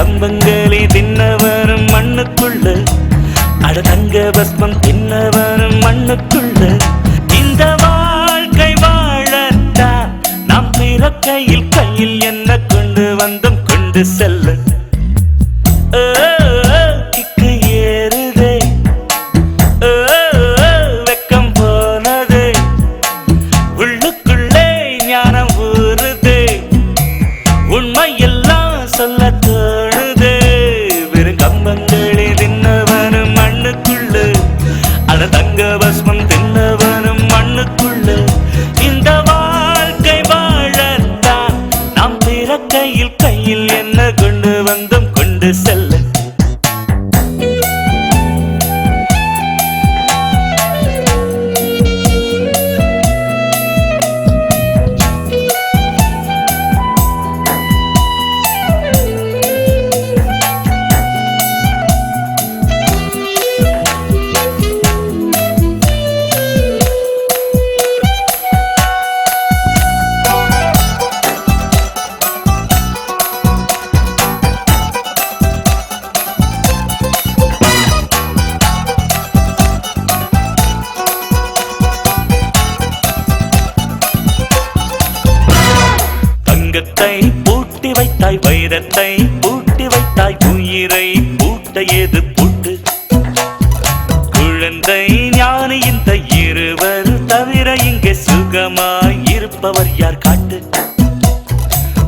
கம்பங்களி தின்னவரும் மண்ணுக்குள்ள. அட தங்க பஸ்மம் தின்னவரும் மண்ணுக்குள்ள. இந்த வாழ்க்கை வாழத்தான் நாம் பிறக்கையில் கையில் என்ன கொண்டு வந்தும் கொண்டு செல்ல வைத்தாய் பூட்டி வைத்தாய் உயிரை பூட்ட ஏது பூட்டு? குழந்தை ஞானி இந்த இருவர் தவிர இங்கே சுகமாய் இருப்பவர் யார் காட்டு?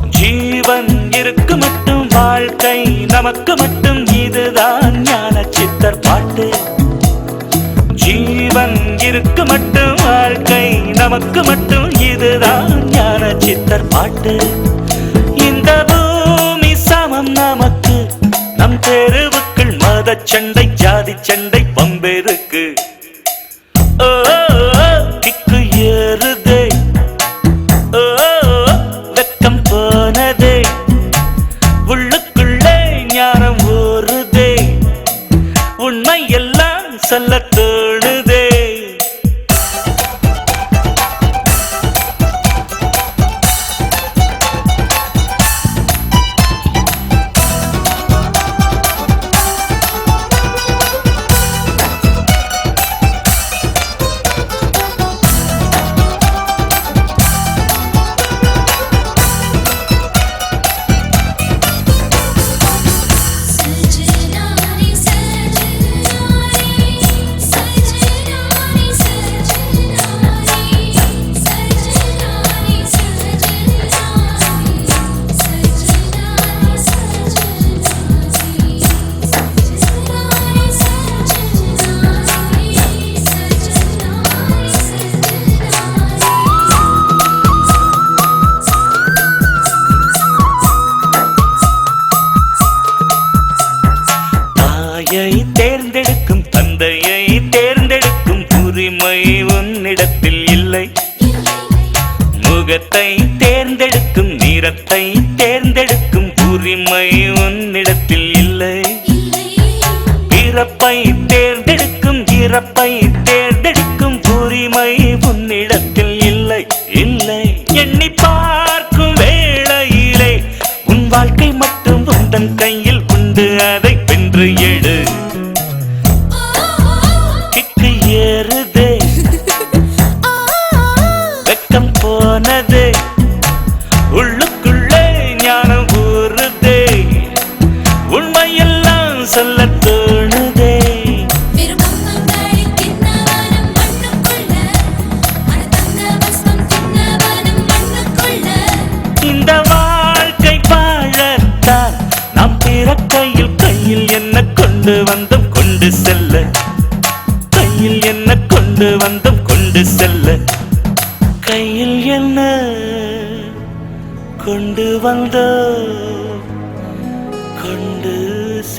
ஜீவன் இருக்கு மட்டும் வாழ்க்கை நமக்கு மட்டும் இதுதான் ஞான சித்தர் பாட்டு. ஜீவன் இருக்கு மட்டும் வாழ்க்கை நமக்கு மட்டும் இதுதான் ஞான சித்தர் பாட்டு. நமக்கு. நம் தெருவுக்குள் மத சண்டை ஜாதி சண்டை பம்பெருக்கு ஓ, முகத்தை தேர்ந்தெடுக்கும் நிறத்தை தேர்ந்தெடுக்கும் உரிமை உன்னிடத்தில் இல்லை. பிறப்பை தேர்ந்தெடுக்கும் இறப்பை தேர்ந்தெடுக்கும் உரிமை உன்னிடத்தில் இல்லை. இல்லை. எண்ணி பார்க்கும் வேளையிலே உன் வாழ்க்கை மட்டும் உந்தன் கையில் சொல்ல தோணுதே. இந்த வாழ்க்கை வாழத்தான். நாம் பிறக்கையில் கையில் என்ன கொண்டு வந்தோம் கொண்டு செல்ல. கையில் என்ன கொண்டு வந்தோம் கொண்டு செல்ல. கையில் என்ன கொண்டு கொண்டு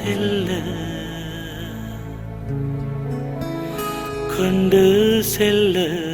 செல்ல. கொண்டு செல்ல.